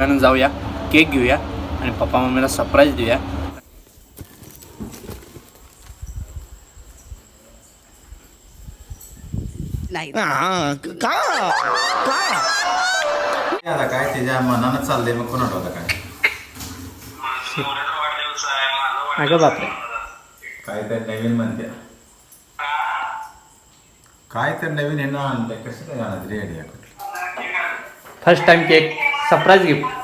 जाऊया केक घेऊया आणि पप्पा मम्मीला सरप्राईज देऊया. नाही. आता काय त्याच्या मनानं चाललंय मग कोण आठवतं काय? अगं बापरे. काय तर नवीन म्हणते. काय तर नवीन हे ना आणलंय कसं काय आणत रे idea first time cake surprise gift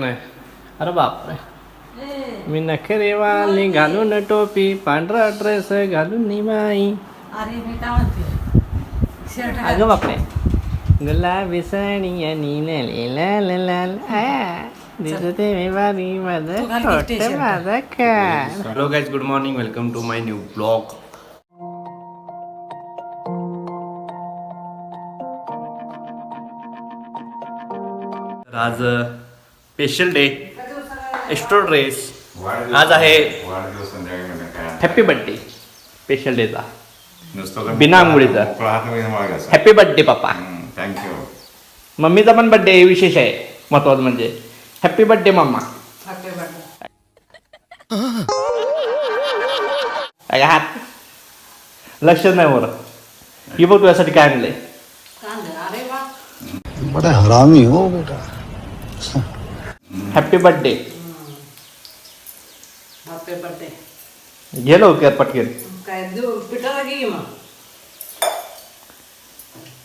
नाही अरे बापरे. मी नखरेवाली घालून टोपी पांढरा ड्रेस घालून निमाई. अरे मी काय म्हणते? शर्ट अगं बापरे. गुलाबी साडी आणि लाल लाल लाल आ दिसते मी बारी माझं तू घाल की छोटं. माझं का hello guys good morning welcome to my new blog आज स्पेशल डे एक्स्ट्रो ड्रेस आज आहे हॅपी बर्थडे स्पेशल डेचा नुसतं बिना आंघोळीचा. Happy birthday papa thank you मम्मीचा पण बर्थडे विशेष आहे. महत्वाचं म्हणजे. Happy birthday mama happy birthday अगं हात. लक्ष नाही वर. ही बघ तुझ्यासाठी काय आणलंय. बड़ा हरामी हो बेटा. हॅपी बर्थडे हॅपी बर्थडे घे लवकर पटकन काय देऊ पिठाला घे मग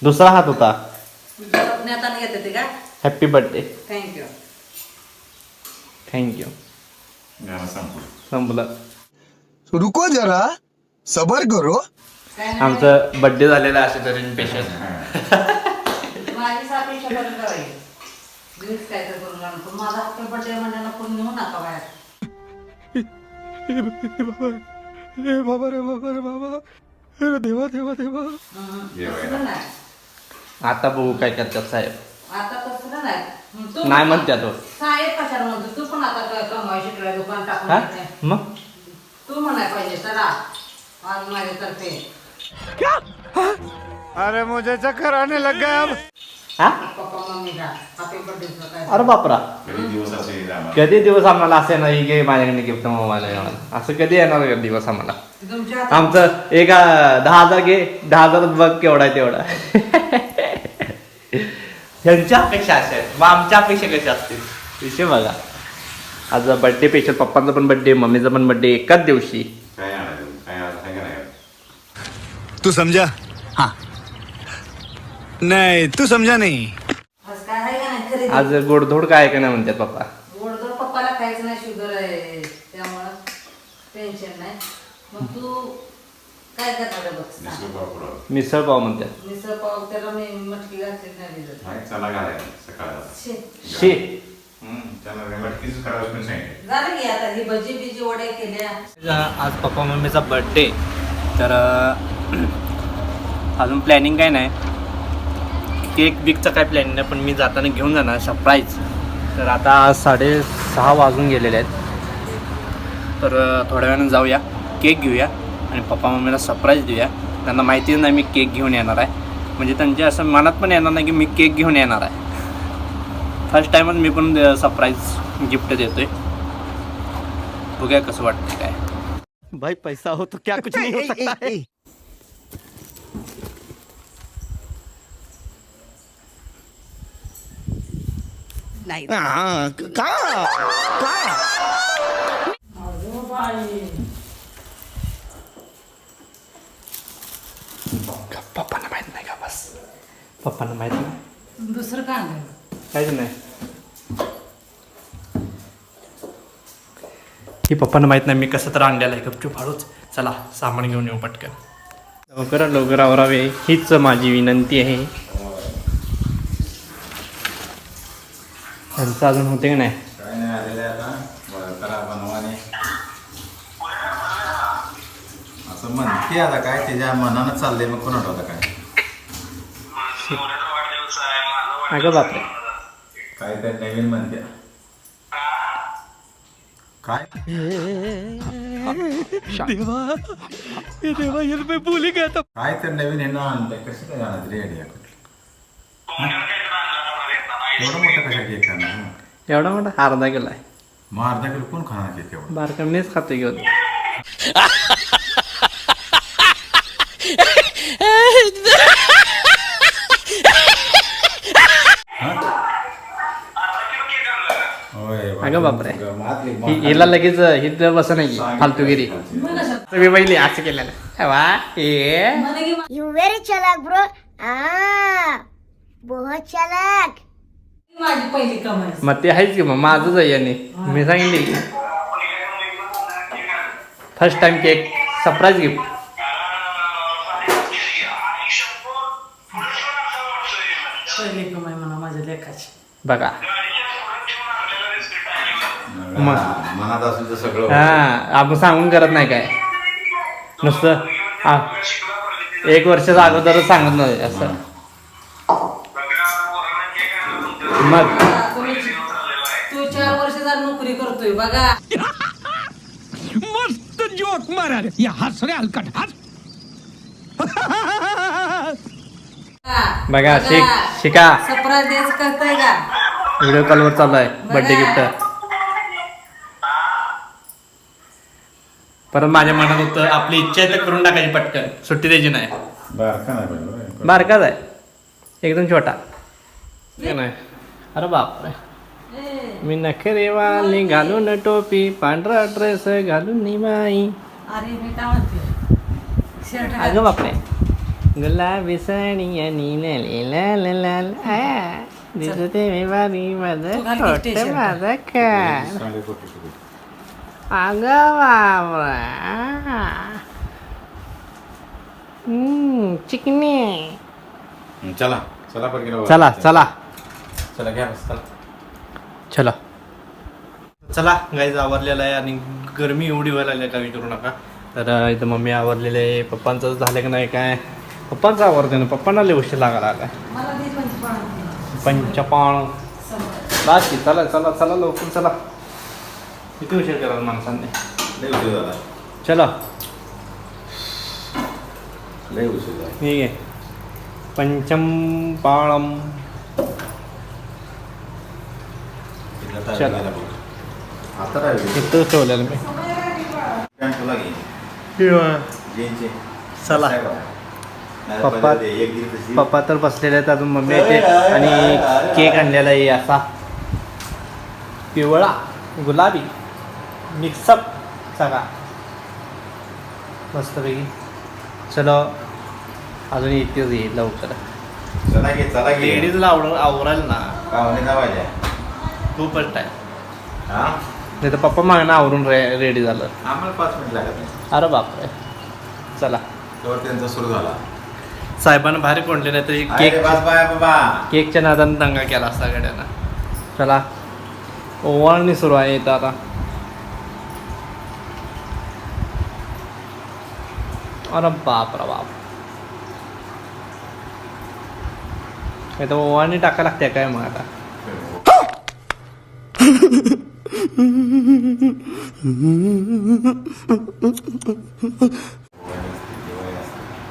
दुसरा हात होता ते का हॅपी बर्थडे थँक्यू थँक्यू संपलं रुको जरा सबर करो आमचं बर्थडे झालेला असे तरी स्पेशल माझी काय तर करून माझा म्हणण्याला कोण नेऊ नका बाहेर. हम्म, तसलं नाही. आता बघू काय करतात साहेब. आता तसलं नाही. हम्म, तू नाही म्हणत्या तो. साहेब कशाला म्हणतो. तू पण आता काय कमाई शिकलाय दुकान टाकून हा? येते. मग? तू म्हणाय पाहिजे चला. आज माझ्यातर्फे. हा? पप्पा मम्मीला हॅपी बर्थडे काय अरे बापरा. कधी दिवस आम्हाला. कधी दिवस आम्हाला असे नाही की माझ्याकडे गिफ्ट मोबाईल असं कधी येणार का दिवस आम्हाला? आमचं एक दहा हजार घे. दहा हजार बघ केवढा आहे तेवढा. ह्यांच्या अपेक्षा अशा आहेत. मग आमच्या अपेक्षा कशा असतील? विषय बघा. आज बड्डे स्पेशल पप्पांचा पण बड्डे मम्मीचा पण बड्डे एकाच दिवशी. तू समझा हाँ. नहीं तू समझा नहीं. आज काय आहे का नाही खरेदी आज गोडधोड काय आहे का नाही म्हणतात पप्पा? गोडधोड पप्पाला खायचं नाही शुगर आहे. त्यामुळं टेन्शन नाही. मग तू काय करणार आहे बघ? सांग. निसर्ग बापुरा. मिसळ पाव म्हणतात. मिसळ पाव त्याला मी मटकी घातली नाही दिलं. नाही, चला घालायचं सकाळला. शे. शे. हम्म, त्याला मटकीच करावं पण सांगितलं. झालं की आता ही भजी बिजी वड्या केल्या. आज पप्पा मम्मीचा बर्थडे तर अं, अजून प्लॅनिंग काय नाही. केक बिकचं काय प्लॅनिंग नाही पण मी जाताना घेऊन जाणार सरप्राईज तर आता साडेसहा वाजून गेलेले आहेत. तर थोड्या वेळानं जाऊया केक घेऊया आणि पप्पा मम्मीला सरप्राईज देऊया. त्यांना माहितीच नाही मी केक घेऊन येणार आहे. म्हणजे त्यांच्या असं मनात पण येणार नाही की मी केक घेऊन येणार आहे. फर्स्ट टाईमच मी पण सरप्राईज गिफ्ट देतोय. बघूया कसं वाटतं काय. भाई पैसा हो तो क्या कुछ नहीं हो सकता है? नाही हाँ कहाँ कहाँ पप्पांना माहीत नाही का बस? पप्पांना माहीत नाही? दुसरं काय आणलं काहीच नाही. ही पप्पांना माहीत नाही मी कसं तर आणलेलं आहे गपचूप हळूच चला सामान घेऊन येऊ पटकन. लवकर लवकर आवरावे हीच माझी विनंती आहे. त्यांचं अजून होते की नाही काय नाही आलेलं आहे आता बरं, करा बनवा आणि असं म्हणते आता काय त्याच्या मनानं चाललंय मग कोण आठवतं काय अगं बापरे काय तर नवीन म्हणते काय काय तर नवीन हे ना आणलंय कसं काय आणत रे आयडिया एवढा मोठा कशा केक करणार एवढा मोठा? अर्धा किलो आहे. मग अर्धा किलो कोण खाणार केक एवढा? बारका मीच खातो घेऊन होय अगं बापरे. हि- हिला लगेच हित बस नाही फालतूगिरी? तुम्ही पहिली असं केलेलं. वा हे. म्हणे की You very chalak, bro. Ah, बहुत चालाक. माझी पहिली कमाई. मग ते आहेच की मग माझंच आहे याने. मी सांगितले की first time cake surprise gift पहिली कमाई म्हणा माझ्या लेखाची. बघा. मनात असेल तर सगळं. हा आपण सांगून करत नाही काय. नुसतं एक वर्षाच्या अगोदरच सांगत नाही असं. मग? तू चार वर्ष झाली नोकरी करतोय बघा. मस्त जोक मारा रे. या हस रे हलकट हस. बघा. शिक शिका. सरप्राईज करताय का? व्हिडिओ कॉलवर चालू आहे बर्थडे गिफ्ट परत माझ्या मनात होतं आपली इच्छा आहे तर करून टाकायची पटकन. सुट्टी द्यायची नाही. बारका नाही. बारकाच आहे. एकदम छोटा. नाही अरे बापरे. मी नखरेवाली घालून टोपी पांढरा ड्रेस घालून निमाई अरे मी काय म्हणते? शर्ट. अगं बापरे. गुलाबी साडी आणि लाल लाल आ, दिसते मी बारी माझं की छोटं. माझं कोटी. अगं बापरा. चिकनी. चला चला चला चला. चला घ्या बस, चला. चला. चला गाईज आवरलेलं आहे आणि गरमी एवढी व्हायला लागली काही करू नका. तर इथं मम्मी आवरलेले आहे. पप्पांचं झालं का नाही काय? पप्पांचं आवरते ना पप्पांना लय उशीर लागायला आला मला दे पंचपाळी. पंचपाळ समोर. बाकी चला चला चला लवकर चला. किती उशीर करा माणसांनी? लय उशीर झाला. चला. लय उशीर झाला. ठीक आहे. पंचमपाळम इथं तर चला. आता ठेवलेलं मी. चला. पप्पा-. पप्पा तर बसलेले आहेत अजून. मम्मी येते. आणि केक आणलेला आहे असा. पिवळा गुलाबी मिक्सअप सगळा. मस्तपैकी. चलो. अजून येतेच येईल लवकर. चला घे चला घे. लेडीजला आवड आवरायला ना. पाहुणे जावायच्या खूपच टाईम हा? नाही तर पप्पा मागणं आवरून रे रेडी झालं. आम्हाला पाच मिनिट लागत नाही. अरे बापरे. चला. त्यांचा सुरू झाला. साहेबांना भारी कोणले नाही तरी केक बाय बाबा. केकच्या नादानं दंगा केला असता गड्यानं. चला. ओवाळणी सुरू आहे इथं आता. अरे बाप रे बाप. इथं ओवाळणी टाका लागते काय मग आता?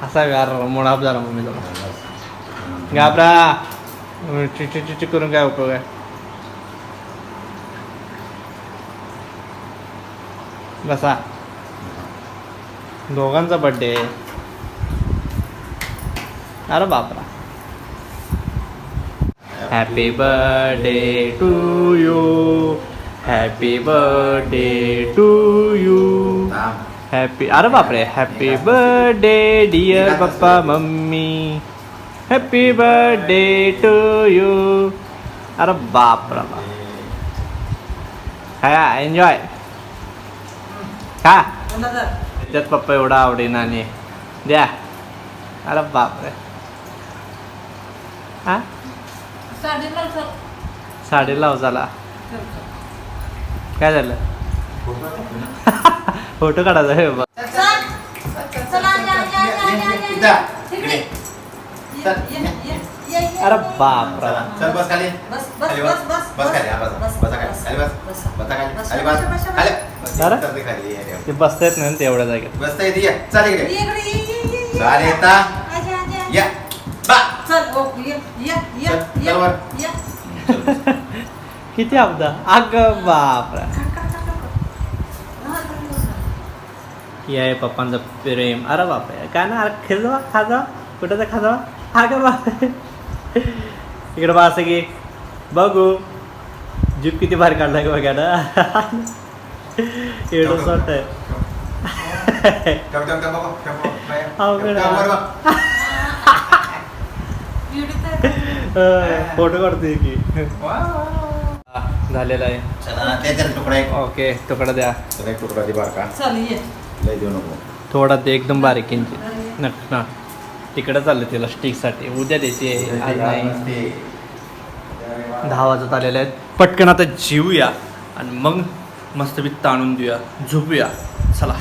असा गार मुळाप झाला मम्मी जरा. घाबरा. चिची चिची करून काय उपयोग आहे? बसा. दोघांचा बड्डे अरे बापरा. Happy birthday to you happy birthday to you थांब. हॅपी अरे बापरे happy birthday dear papa mummy happy birthday to you अरे बाप रे बाप हा एन्जॉय का बोला तर. त्यात पप्पा एवढा आवडेन आणि द्या अरे बापरे हा साडेनऊ चल. साडे लाव झाला चल, चल. काय झालं? फोटो काढायचा हे बाबा. अरे बाप रे चला, बस खाली. बस, बस, बस, बस, बस खाली हा, बस, बस खाली. बस, खाली बस. खाली. खाली बस. खाली. अरे? खाली. ते बसता येत नाही ना तेवढ्या जागेत. बसता येते ये. चल इकडे. ये इकडे, ये, ये, ये, ये. चाल येता. आजा, आजा, आजा. या. बा. चल ओ, ये, ये, ये. या चल, या. चल. वर. किती अपदा अग बापरा. हे आहे पप्पांचं प्रेम. अरे बापरे. काय ना अरे खेळवा खाजा कुठं तर खाजा अगं बाप इकडं बा असं की बघू. जीप किती बाहेर काढला का बघा. ना एवढं सॉट. फोटो काढतोय की. झालेला आहे. चला तुकडा एक. ओके तुकडा द्या. चला एक तुकडा दे बार का चल ये. लय देऊ नको. थोडा ते एकदम बारीक इंची नक ना तिकडं चाललं तिला स्टिकसाठी. उद्या द्यायची आहे आज नाही. ते. दहा वाजत आलेले आहेत. पटकन आता जीवूया आणि मग मस्तपैकी ताणून देऊया. झोपूया. चला.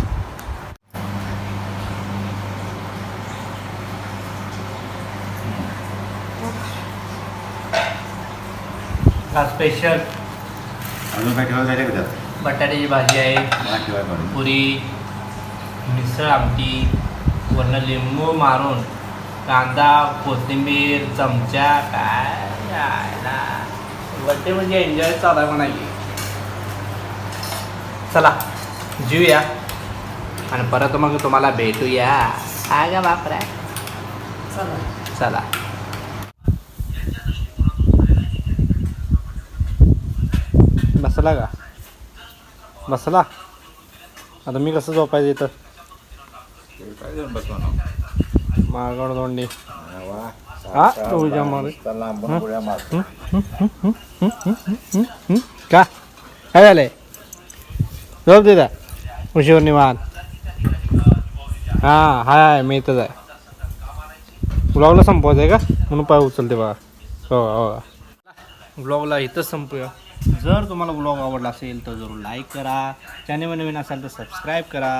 स्पेशल अजून काय ठेवायला जायचं का त्यात? बटाट्याची भाजी आहे मला ठेवाय काढून पुरी मिसळ आमटी वरनं लिंबू मारून कांदा कोथिंबीर चमचा काय यायला बड्डे म्हणजे एन्जॉय चालू आहे म्हणाली चला जीवया आणि परत मग तुम्हाला भेटूया. का बापरा. चला. चला. बसला का? बसला आता मी कसं झोपायचं इथं? काय देऊन मागड दोंडी हा, तुझ्या मागे. का? काय झालंय? झोप तिथं उशीवर निवान हां हाय हाय मी इथंच आहे. ब्लॉगला संपवायचं आहे का? म्हणून पाय उचलते बघा. हो हो. ब्लॉगला इथंच संपूया. जर तुम्हाला ब्लॉग आवडला असेल तर जरूर लाईक करा. चॅनल नवीन असाल तर सबस्क्राईब करा.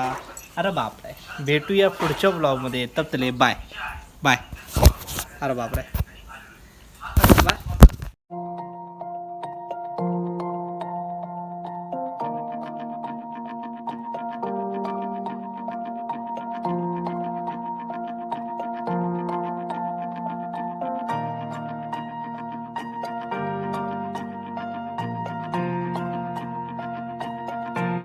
अरे बाप रे भेटूया पुढच्या ब्लॉगमध्ये तपतले बाय बाय अरे बापरे. बाय